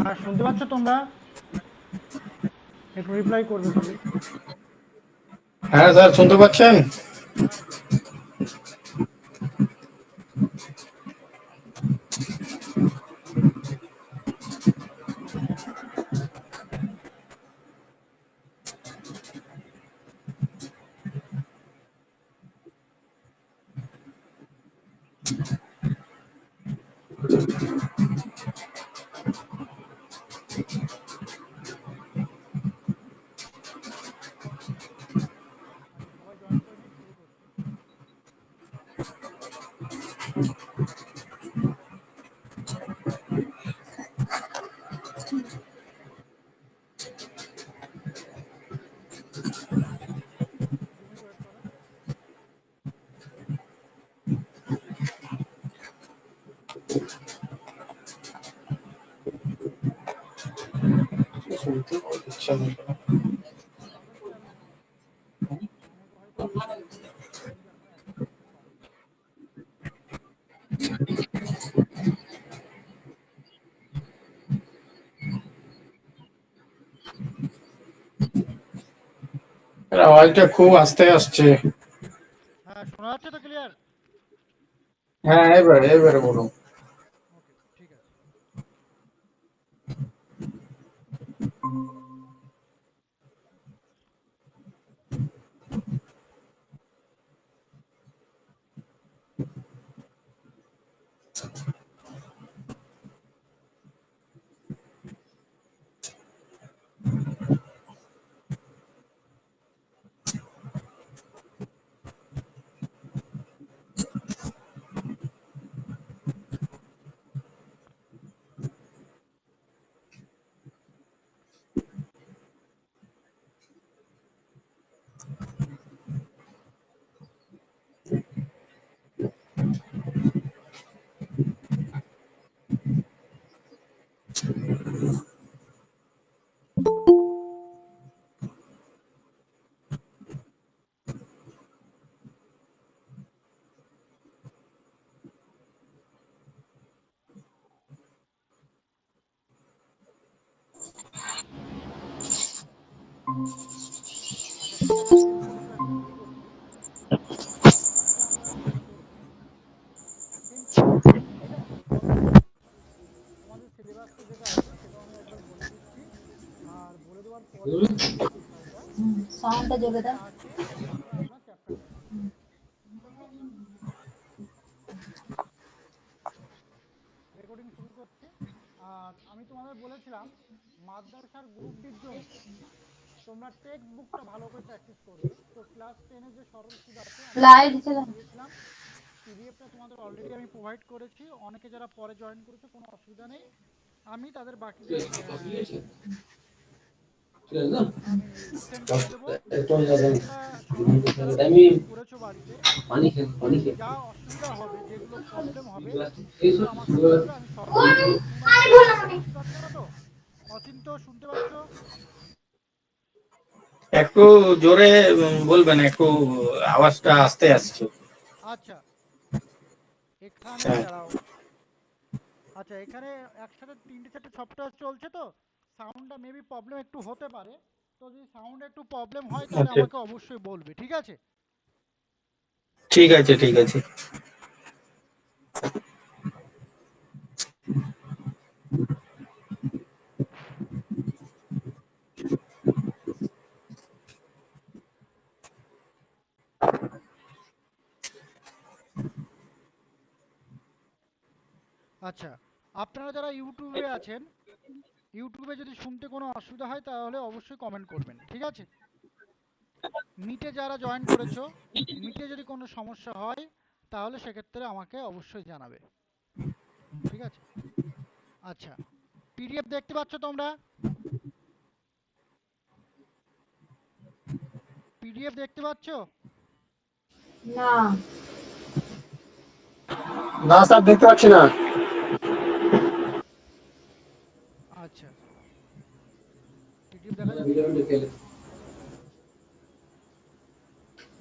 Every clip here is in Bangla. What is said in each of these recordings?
আর শুনতে পাচ্ছ তোমরা? একটু রিপ্লাই করবে হ্যাঁ স্যার শুনতে পাচ্ছেন? শুনতে পাচ্ছেন না। আওয়াজটা খুব আস্তে আসছে। হ্যাঁ শোনা যাচ্ছে তো ক্লিয়ার হ্যাঁ এবারে এবারে বলুন। সাউন্ডটা জোরে দাও। রেকর্ডিং শুরু করছি। আর আমি তোমাদের বলেছিলাম মাদ্রাসার গ্রুপ ডির জন্য তোমরা টেক্সট বুকটা ভালো করে প্র্যাকটিস করবে। তো ক্লাস টেনের যে সরল সুদ আছে লাইট দিয়েছিলাম। পিডিএফটা তোমাদের অলরেডি আমি প্রোভাইড করেছি। অনেকে যারা পরে জয়েন করেছে কোনো অসুবিধা নেই। আমি তাদের বাকি আমি করেছ বাড়িতে পানি খেয়ে পানি খেয়ে যা অসুবিধা হবে যেগুলো প্রবলেম হবে এই সেগুলো সব আমাকে বলবে, আমি সলভ পারছ তো? অচিন্ত শুনতে পাচ্ছ? একটু জোরে বলবেন একটু আওয়াজটা আস্তে আসছে। আচ্ছা। এখানে হ্যাঁ। আচ্ছা এখানে একসাথে তিনটে চারটে সফটওয়্যার চলছে তো? সাউন্ডটা মেবি প্রবলেম একটু হতে পারে। তো যদি সাউন্ড একটু প্রবলেম হয় তাহলে আমাকে অবশ্যই বলবে ঠিক আছে? ঠিক আছে ঠিক আছে। আচ্ছা আপনারা যারা ইউটিউবে আছেন ইউটিউবে যদি শুনতে কোনো অসুবিধা হয় তাহলে অবশ্যই কমেন্ট করবেন ঠিক আছে? মিটে যারা জয়েন করেছ মিটে যদি কোনো সমস্যা হয় তাহলে সেক্ষেত্রে আমাকে অবশ্যই জানাবে ঠিক আছে? আচ্ছা পিডিএফ দেখতে পাচ্ছ তোমরা? পিডিএফ দেখতে পাচ্ছ? না। না স্যার দেখতে পাচ্ছি না। আচ্ছা। পিডিএফ দেখা যাচ্ছে?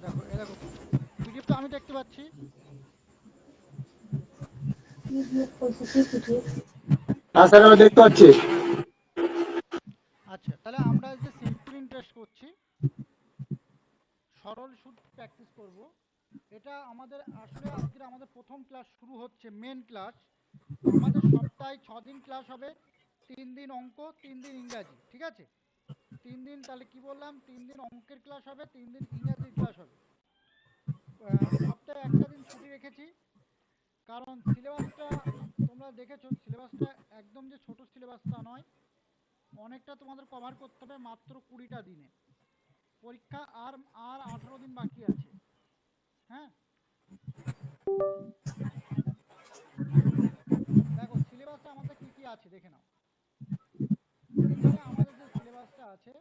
দেখো এ দেখো পিডিএফ তো আমি দেখতে পাচ্ছি। ঠিক হ্যাঁ স্যার আমি দেখতে পাচ্ছি। আচ্ছা তাহলে আমরা যে সিম্পল ইন্টারেস্ট করছি সরল সুদ প্র্যাকটিস করব। এটা আমাদের আসলে আজকের আমাদের প্রথম ক্লাস শুরু হচ্ছে মেন ক্লাস আমাদের সপ্তাহে ছ দিন ক্লাস হবে। তিন দিন অঙ্ক, তিন দিন ইংরাজি, ঠিক আছে? তিন দিন তাহলে কি বললাম? তিন দিন অঙ্কের ক্লাস হবে, তিন দিন ইংরাজির ক্লাস হবে। সপ্তাহে একটা দিন ছুটি রেখেছি। কারণ সিলেবাসটা তোমরা দেখেছ, সিলেবাসটা একদম যে ছোট সিলেবাসটা নয়। অনেকটা তোমাদের কভার করতে হবে মাত্র কুড়িটা দিনে। পরীক্ষা আর আর আঠারো দিন বাকি আছে। হ্যাঁ? দেখো সিলেবাসটা আমাদের কি কি আছে দেখে নাও এখানে আমাদের যে সিলেবাসটা আছে?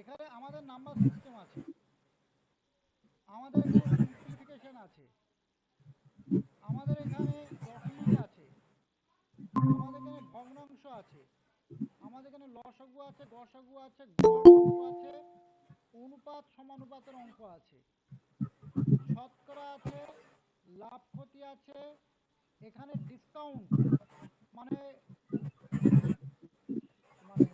এখানে আমাদের নাম্বার সিস্টেম আছে। আমাদের সিম্পলিফিকেশন আছে। আমাদের এখানে আছে। আমাদের এখানে ভগ্নাংশ আছে। আমাদের এখানে লসাগু আছে, গসাগু আছে গড় আছে, অনুপাত সমানুপাতের অঙ্ক আছে। শতকরা আছে, লাভ ক্ষতি আছে এখানে ডিসকাউন্ট মানে মানে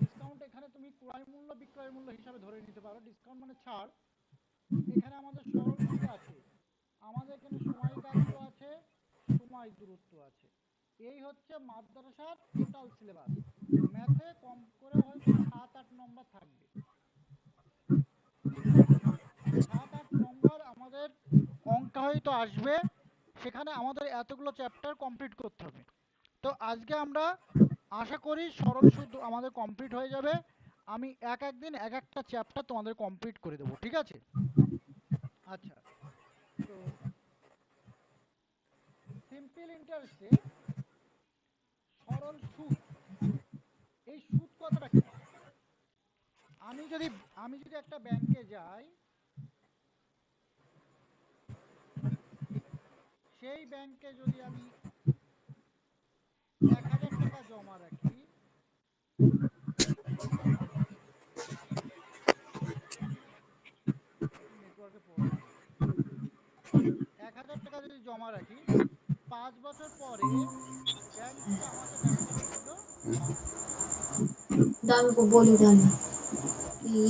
ডিসকাউন্ট এখানে তুমি ক্রয় মূল্য, বিক্রয় মূল্য হিসাবে ধরে নিতে পারো। ডিসকাউন্ট মানে ছাড়। এখানে আমাদের সরল আছে। আমাদের এখানে সময় কার্য আছে, সময় দূরত্ব আছে। এই হচ্ছে মাদ্রাসার টোটাল সিলেবাস ম্যাথে কম করে হয়তো সাত, আট নম্বর থাকবে। সাত, আট নম্বর আমাদের অঙ্ক হয়তো আসবে। সেখানে আমাদের এতগুলো চ্যাপ্টার কমপ্লিট করতে হবে। তো আজকে আমরা আশা করি সরল সুদ আমাদের কমপ্লিট হয়ে যাবে। আমি এক এক দিন এক একটা চ্যাপ্টার তোমাদের কমপ্লিট করে দেবো, ঠিক আছে? আচ্ছা তো সিম্পল ইন্টারেস্টে সরল সুদ, এই সুদ কথাটা আমি যদি আমি যদি একটা ব্যাংকে যাই সেই ব্যাংকে যদি আমি এক হাজার টাকা জমা রাখি নেটওয়ার্কে প্রবলেম এক হাজার টাকা যদি জমা রাখি পাঁচ বছর পরে ব্যাংক থেকে আমাকে দেখা যাবে দাম को बोली देना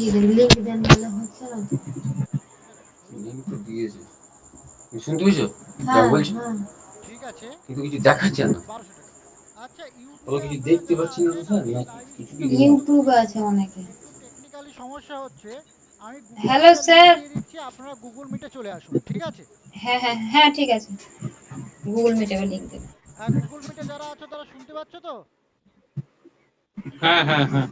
ये लिंक देने वाला হচ্ছে না তো লিঙ্ক তো দিয়েছে তুমি শুনতে পেয়েছ যা হ্যাঁ বলছি। হ্যাঁ। ঠিক আছে। কিন্তু কিছু দেখাচ্ছে না। আচ্ছা ও কিছু দেখতে পাচ্ছি না স্যার না কিছু কি আছে অনেকে। টেকনিক্যালি সমস্যা হচ্ছে আমি দিয়ে দিচ্ছি আপনারা গুগল মিটে চলে আসুন ঠিক আছে? হ্যাঁ হ্যাঁ হ্যাঁ ঠিক আছে। গুগল মিটে লিংক দেবে। আর গুগল মিটে যারা আছো তারা শুনতে পাচ্ছ তো? হ্যাঁ হ্যাঁ হ্যাঁ।